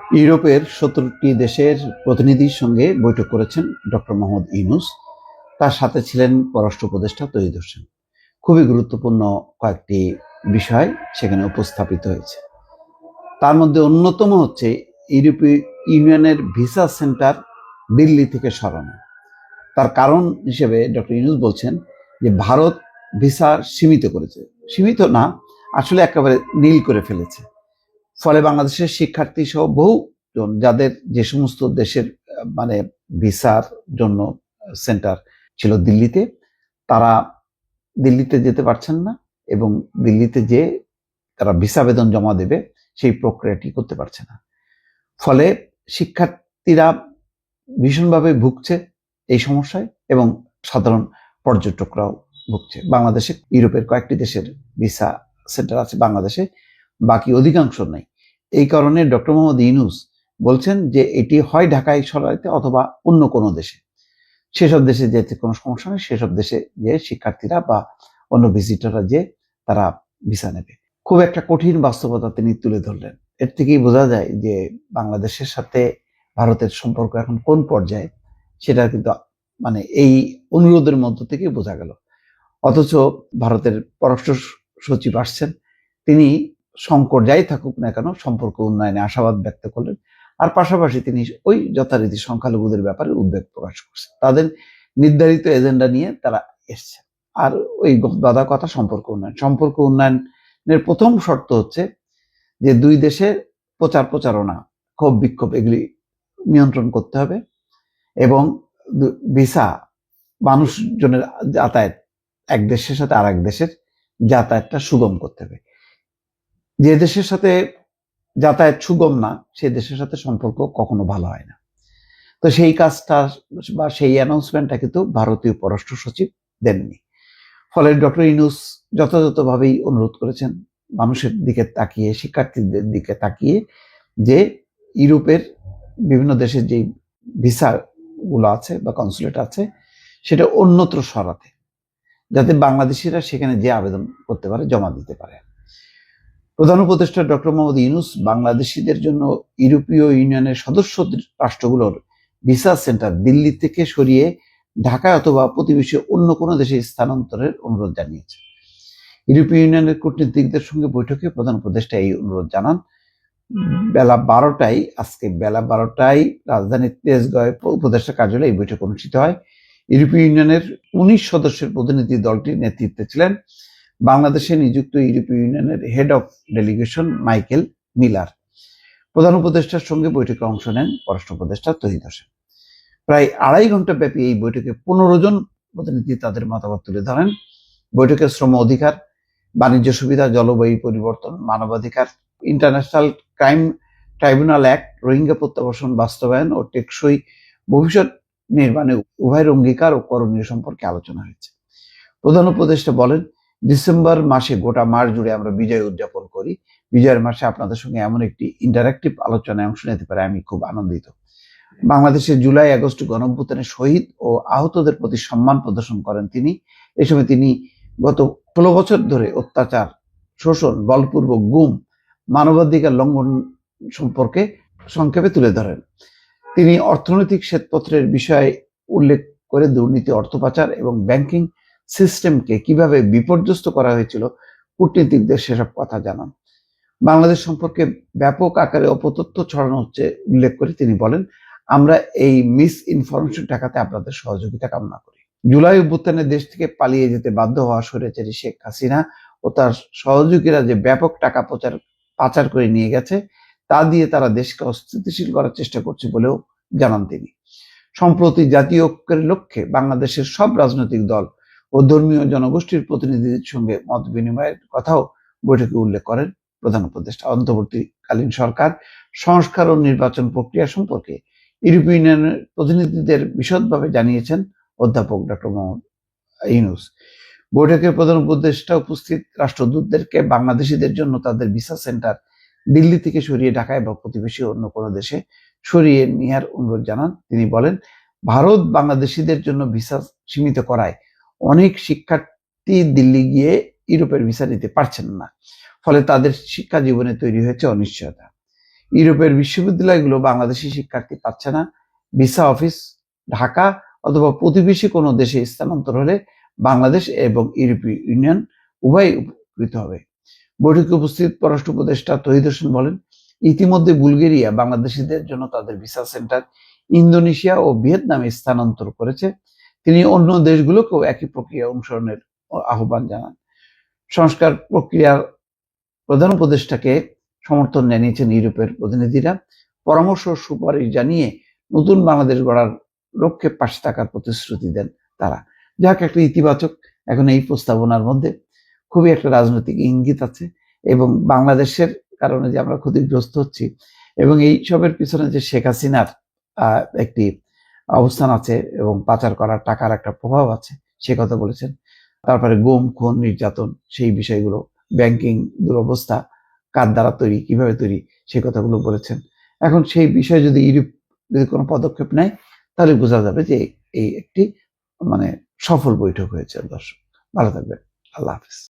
ইউরোপের সত্তরটি দেশের প্রতিনিধির সঙ্গে বৈঠক করেছেন ডক্টর মোহাম্মদ ইউনুস। তার সাথে ছিলেন পররাষ্ট্র উপদেষ্টা তৈরি হোসেন। খুবই গুরুত্বপূর্ণ কয়েকটি বিষয় সেখানে উপস্থাপিত হয়েছে। তার মধ্যে অন্যতম হচ্ছে ইউরোপীয় ইউনিয়নের ভিসা সেন্টার দিল্লি থেকে সরানো। তার কারণ হিসেবে ডক্টর ইউনুস বলছেন যে, ভারত ভিসা সীমিত করেছে। সীমিত না, আসলে একেবারে নীল করে ফেলেছে। ফলে বাংলাদেশের শিক্ষার্থী সহ বহু জন যাদের যে সমস্ত দেশের মানে ভিসার জন্য সেন্টার ছিল দিল্লিতে, তারা দিল্লিতে যেতে পারছেন না এবং দিল্লিতে যে তারা ভিসা আবেদন জমা দেবে সেই প্রক্রিয়াটি করতে পারছে না। ফলে শিক্ষার্থীরা ভীষণভাবে ভুগছে এই সমস্যায় এবং সাধারণ পর্যটকরাও ভুগছে। বাংলাদেশে, ইউরোপের কয়েকটি দেশের ভিসা সেন্টার আছে, বাংলাদেশে বাকি অধিকাংশ নেই। এই কারণে ডক্টর মোহাম্মদ ইউনুস বলছেন যে এটি হয় ঢাকায় সরাইতে অথবা অন্য কোনো দেশে। সেসব দেশে যেতে কোনো সমস্যা নেই, সেসব দেশে যে শিক্ষার্থীরা বা অন্য ভিজিটররা যে তারা ভিসা নেবে। খুব একটা কঠিন বাস্তবতা তিনি তুলে ধরলেন। এর থেকেই বোঝা যায় যে বাংলাদেশের সাথে ভারতের সম্পর্ক এখন কোন পর্যায়ে, সেটা কিন্তু মানে এই অনুরোধের মধ্য থেকে বোঝা গেল। অথচ ভারতের পররাষ্ট্র সচিব আসছেন, তিনি সংকট যাই থাকুক না কেন, সম্পর্ক উন্নয়নে আশাবাদ ব্যক্ত করলেন। আর পাশাপাশি তিনি ওই যথারীতি সংখ্যালঘুদের ব্যাপারে উদ্বেগ প্রকাশ করছেন। তাদের নির্ধারিত এজেন্ডা নিয়ে তারা এসছে আর ওই দাদা কথা সম্পর্ক উন্নয়ন। সম্পর্ক উন্নয়নের প্রথম শর্ত হচ্ছে যে দুই দেশের প্রচার প্রচারণা, ক্ষোভ বিক্ষোভ এগুলি নিয়ন্ত্রণ করতে হবে এবং ভিসা, মানুষজনের যাতায়াত, এক দেশের সাথে আর এক দেশের যাতায়াতটা সুগম করতে হবে। যে দেশের সাথে যাতায়াত সুগম না সেই দেশের সাথে সম্পর্ক কখনো ভালো হয় না। তো সেই কাজটা বা সেই অ্যানাউন্সমেন্টটা কিন্তু ভারতীয় পররাষ্ট্র সচিব দেননি। ফলে ডক্টর ইনুস যথাযথভাবেই অনুরোধ করেছেন মানুষের দিকে তাকিয়ে, শিক্ষার্থীদের দিকে তাকিয়ে যে ইউরোপের বিভিন্ন দেশের যেই ভিসা গুলো আছে বা কনসুলেট আছে, সেটা অন্যত্র সরাতে। যাতে বাংলাদেশিরা সেখানে যে আবেদন করতে পারে, জমা দিতে পারে। প্রধান উপদেষ্টা ডক্টর মোহাম্মদ ইউনুস বাংলাদেশিদের জন্য ইউরোপীয় ইউনিয়নের সদস্য রাষ্ট্রগুলোর ভিসা সেন্টার দিল্লি থেকে সরিয়ে ঢাকা অথবা প্রতিবেশী অন্য কোনো দেশে স্থানান্তরের অনুরোধ জানিয়েছে। ইউরোপীয় ইউনিয়নের কূটনীতিকদের সঙ্গে বৈঠকে প্রধান উপদেষ্টা এই অনুরোধ জানান। বেলা বারোটায়, আজকে বেলা বারোটায় রাজধানীর তেজগাঁও উপদেষ্টা কার্যালয়ে এই বৈঠক অনুষ্ঠিত হয়। ইউরোপীয় ইউনিয়নের উনিশ সদস্যের প্রতিনিধি দলটির নেতৃত্বে ছিলেন বাংলাদেশে নিযুক্ত ইউরোপীয় ইউনিয়নের head of delegation Michael Miller. প্রধান উপদেষ্টার সঙ্গে বৈঠকে অংশ নেন পররাষ্ট্র উপদেষ্টা তহিদ হোসেন। প্রায় আড়াই ঘণ্টা ব্যাপী এই বৈঠকে পনেরো জন প্রতিনিধি তাদের মতামত তুলে ধরেন। বৈঠকে শ্রম অধিকার, বাণিজ্য সুবিধা, জলবায়ু পরিবর্তন, মানবাধিকার, international crime tribunal act, Rohingya প্রত্যাবাসন বাস্তবায়ন ও টেকসই ভবিষ্যৎ নির্মাণে উভয়ের অঙ্গীকার ও করণীয় সম্পর্কে আলোচনা হয়েছে। প্রধান উপদেষ্টা বলেন ডিসেম্বর মাসে গোটা মাস জুড়ে আমরা বিজয় উদযাপন করি। বিজয়ের মাসে আপনাদের সঙ্গে এমন একটি ইন্টারাক্টিভ আলোচনায় অংশ নিতে পারে, আমি খুব আনন্দিত। বাংলাদেশে জুলাই, আগস্ট গণঅভ্যুত্থানে শহীদ ও আহতদের প্রতি সম্মান প্রদর্শন করেন তিনি। এই সময় তিনি গত ষোলো বছর ধরে অত্যাচার, শোষণ, বলপূর্বক গুম, মানবাধিকার লঙ্ঘন সম্পর্কে সংক্ষেপে তুলে ধরেন। তিনি অর্থনৈতিক শ্বেতপত্রের বিষয়ে উল্লেখ করে দুর্নীতি, অর্থ পাচার এবং ব্যাংকিং সিস্টেমকে কীভাবে বিপর্যস্ত করা হয়েছিল, কূটনীতিকদের সেসব কথা জানান। বাংলাদেশ সম্পর্কে ব্যাপক আকারে অপতথ্য ছড়ানো হচ্ছে উল্লেখ করে তিনি বলেন, আমরা এই মিস ইনফরমেশন ঠেকাতে আপনাদের সহযোগিতা কামনা করি। জুলাই অভ্যুত্থানে দেশ থেকে পালিয়ে যেতে বাধ্য হওয়া স্বৈরাচারী শেখ হাসিনা ও তার সহযোগীরা যে ব্যাপক টাকা প্রচার, পাচার করে নিয়ে গেছে, তা দিয়ে তারা দেশকে অস্থিতিশীল করার চেষ্টা করছে বলেও জানান তিনি। সম্প্রতি জাতীয় ঐক্যের লক্ষ্যে বাংলাদেশের সব রাজনৈতিক দল ও ধর্মীয় জনগোষ্ঠীর প্রতিনিধিদের সঙ্গে মত বিনিময়ের কথাও বৈঠকে উল্লেখ করেন প্রধান উপদেষ্টা। অন্তর্বর্তীকালীন সরকার সংস্কার ও নির্বাচন প্রক্রিয়া সম্পর্কে ইউরোপীয় ইউনিয়নের প্রতিনিধিদের বিশদভাবে জানিয়েছেন অধ্যাপক ডক্টর মোহাম্মদ ইউনুস। বৈঠকে প্রধান উপদেষ্টা উপস্থিত রাষ্ট্রদূতদেরকে বাংলাদেশিদের জন্য তাদের ভিসা সেন্টার দিল্লি থেকে সরিয়ে ঢাকায় বা প্রতিবেশী অন্য কোনো দেশে সরিয়ে নেওয়ার অনুরোধ জানান। তিনি বলেন, ভারত বাংলাদেশিদের জন্য ভিসা সীমিত করায় অনেক শিক্ষার্থী দিল্লি গিয়ে ইউরোপের ভিসা নিতে পারছেন না। ফলে তাদের শিক্ষা জীবনে তৈরি হয়েছে অনিশ্চয়তা। ইউরোপের বিশ্ববিদ্যালয়গুলো বাংলাদেশি শিক্ষার্থী পাচ্ছে না। ভিসা অফিস, ঢাকা অথবা প্রতিবেশী কোনো দেশে স্থানান্তর হলে বাংলাদেশ এবং ইউরোপীয় ইউনিয়ন উভয় উপকৃত হবে। বৈঠকে উপস্থিত পররাষ্ট্র উপদেষ্টা তহিদ হোসেন বলেন, ইতিমধ্যে বুলগেরিয়া বাংলাদেশিদের জন্য তাদের ভিসা সেন্টার ইন্দোনেশিয়া ও ভিয়েতনামে স্থানান্তর করেছে। তিনি অন্য দেশগুলোকেও একই প্রক্রিয়া অনুসরণের আহ্বান জানান। সংস্কার প্রক্রিয়ার প্রধান উপদেষ্টাকে সমর্থন জানিয়েছেন ইউরোপের প্রতিনিধিরা। পরামর্শ সুপারিশ জানিয়ে নতুন বাংলাদেশ গড়ার লক্ষ্যে পাশে থাকার প্রতিশ্রুতি দেন তারা। যাক, একটা ইতিবাচক এখন এই প্রস্তাবনার মধ্যে খুবই একটা রাজনৈতিক ইঙ্গিত আছে এবং বাংলাদেশের কারণে যে আমরা ক্ষতিগ্রস্ত হচ্ছি এবং এই সবের পিছনে যে শেখ হাসিনার একটি অবস্থান আছে এবং পাচার করার টাকার একটা প্রভাব আছে, সে কথা বলেছেন। তারপরে গুম, খুন, নির্যাতন, সেই বিষয়গুলো ব্যাংকিং দুরবস্থা, কার দ্বারা তৈরি, কীভাবে তৈরি সেই কথাগুলো বলেছেন। এখন সেই বিষয়ে যদি ইউরোপ যদি কোনো পদক্ষেপ নেয়, তাহলে বোঝা যাবে যে এই একটি মানে সফল বৈঠক হয়েছে, দর্শক। ভালো থাকবেন। আল্লাহ হাফিজ।